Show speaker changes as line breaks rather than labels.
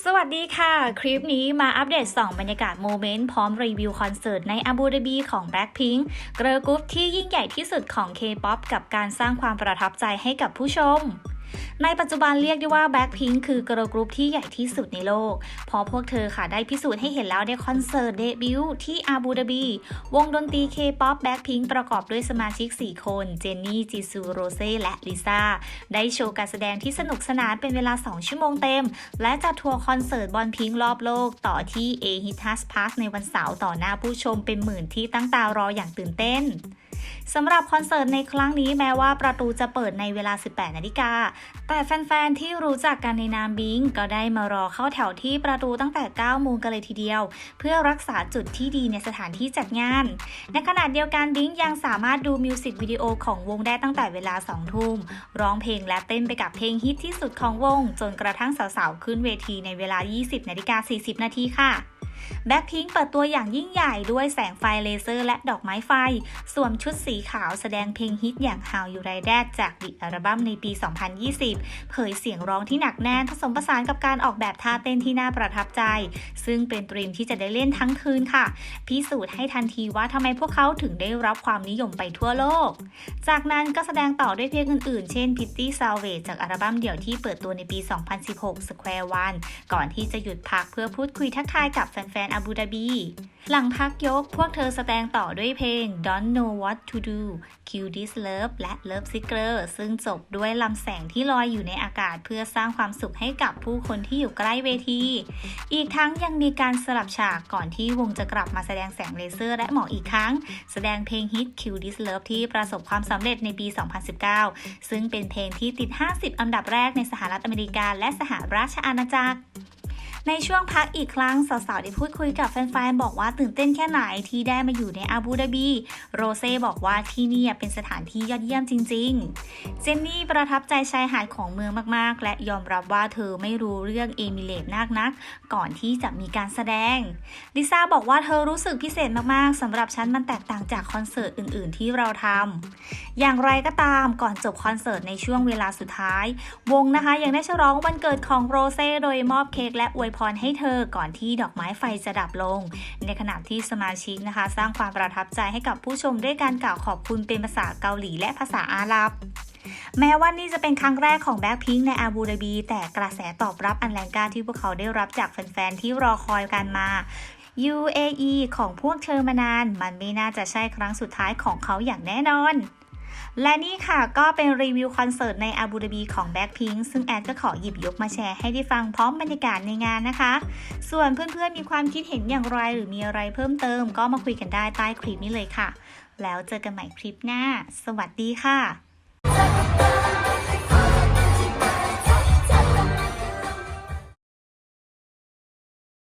สวัสดีค่ะ คลิปนี้มาอัปเดต 2 บรรยากาศโมเมนต์พร้อมรีวิวคอนเสิร์ตในอาบูดาบีของ Blackpink เกรอกรุ๊ปที่ยิ่งใหญ่ที่สุดของ K-POP กับการสร้างความประทับใจให้กับผู้ชม ในปัจจุบันเรียกได้ว่า Blackpink คือ เกรอกรุ๊ปที่ใหญ่ที่สุดในโลกเพราะพวกเธอค่ะได้พิสูจน์ให้เห็นแล้วในคอนเสิร์ตเดบิวต์ที่อาบูดาบี วงดนตรี K-POP Blackpink ประกอบด้วยสมาชิก 4 คน เจนนี่ จีซู โรเซ่ และลิซ่า ได้โชว์การแสดงที่สนุกสนานเป็นเวลา 2 ชั่วโมงเต็ม และจะทัวร์คอนเสิร์ตบอลพิงค์รอบโลก ต่อที่ A h i t a s Park ในวันเสาร์ต่อหน้าผู้ชมเป็นหมื่นที่ตั้งตารออย่างตื่นเต้น สำหรับคอนเสิร์ตในครั้งนี้แม้ว่าประตูจะเปิดในเวลา 18 นาฬิกา แต่แฟน ๆ ที่รู้จักกันในนามบิงก็ได้มารอเข้าแถวที่ประตูตั้งแต่ 9 โมงกันเลยทีเดียว เพื่อรักษาจุดที่ดีในสถานที่จัดงาน ในขณะเดียวกันบิงยังสามารถดูมิวสิกวิดีโอของวงได้ตั้งแต่เวลา 2 ทุ่ม ร้องเพลงและเต้นไปกับเพลงฮิตที่สุดของวง จนกระทั่งสาว ๆ ขึ้นเวทีในเวลา 20 นาฬิกา 40 นาทีค่ะ แบ็คพิงเปิดตัวอย่างยิ่งใหญ่ด้วยแสงไฟเลเซอร์และดอกไม้ไฟ สวมชุดสีขาวแสดงเพลงฮิตอย่าง How You Like That จากดิอัลบั้มในปี 2020 เผยเสียงร้องที่หนักแน่นผสมผสานกับการออกแบบท่าเต้นที่น่าประทับใจ ซึ่งเป็นตรีมที่จะได้เล่นทั้งคืนค่ะ พิสูจน์ให้ทันทีว่าทำไมพวกเขาถึงได้รับความนิยมไปทั่วโลก จากนั้นก็แสดงต่อด้วยเพลงอื่นๆ เช่น Pitty Salvage จากอัลบั้มเดี่ยวที่เปิดตัวในปี 2016 Square One ก่อนที่จะหยุดพักเพื่อพูดคุยทักทายกับแฟนๆอาบูดาบี หลังพักยกพวกเธอแสดงต่อด้วยเพลง Don't Know What to Do Kill This Love และ Love Sicker ซึ่งจบด้วยลำแสงที่ลอยอยู่ในอากาศเพื่อสร้างความสุขให้กับผู้คนที่อยู่ใกล้เวที อีกทั้งยังมีการสลับฉากก่อนที่วงจะกลับมาแสดงแสงเลเซอร์และหมอกอีกครั้ง แสดงเพลงฮิต Kill This Love ที่ประสบความสำเร็จในปี 2019 ซึ่งเป็นเพลงที่ติด 50 อันดับแรกในสหรัฐอเมริกาและสหราชอาณาจักร ในช่วงพักอีกครั้งสาวๆได้พูดคุยกับแฟนๆบอกว่าตื่นเต้นแค่ไหนที่ได้มาอยู่ในอาบูดาบีโรเซ่บอกว่าที่นี่เป็นสถานที่ยอดเยี่ยมจริง ๆ เจนนี่ประทับใจชายหาดของเมืองมากๆ และยอมรับว่าเธอไม่รู้เรื่องเอมิเลตนักนัก ก่อนที่จะมีการแสดงลิซ่าบอกว่าเธอรู้สึกพิเศษมากๆสำหรับฉันมันแตกต่างจากคอนเสิร์ตอื่น ๆ ที่เราทำอย่างไรก็ตามก่อนจบคอนเสิร์ตในช่วงเวลาสุดท้าย วงนะคะยังได้ฉลองวันเกิดของโรเซ่โดยมอบเค้กและอวยวยพรให้เธอก่อนที่ดอกไม้ไฟจะดับลง ในขณะที่สมาชิกนะคะ สร้างความประทับใจให้กับผู้ชมด้วยการกล่าวขอบคุณเป็นภาษาเกาหลีและภาษาอาหรับแม้ว่านี่จะเป็นครั้งแรกของแบ็คพิงในอาบูดาบี แต่กระแสตอบรับอันแรงกล้าที่พวกเขาได้รับจากแฟนๆ ที่รอคอยกันมา UAE ของพวกเธอมานาน มันไม่น่าจะใช่ครั้งสุดท้ายของเขาอย่างแน่นอน และนี่ค่ะก็เป็นรีวิวคอนเสิร์ตในอาบูดาบีของ Blackpink ซึ่งแอดก็ขอหยิบยกมาแชร์ให้ได้ฟังพร้อมบรรยากาศในงานนะคะ ส่วนเพื่อนๆมีความคิดเห็นอย่างไรหรือมีอะไรเพิ่มเติม ก็มาคุยกันได้ใต้คลิปนี้เลยค่ะ แล้วเจอกันใหม่คลิปหน้า สวัสดีค่ะ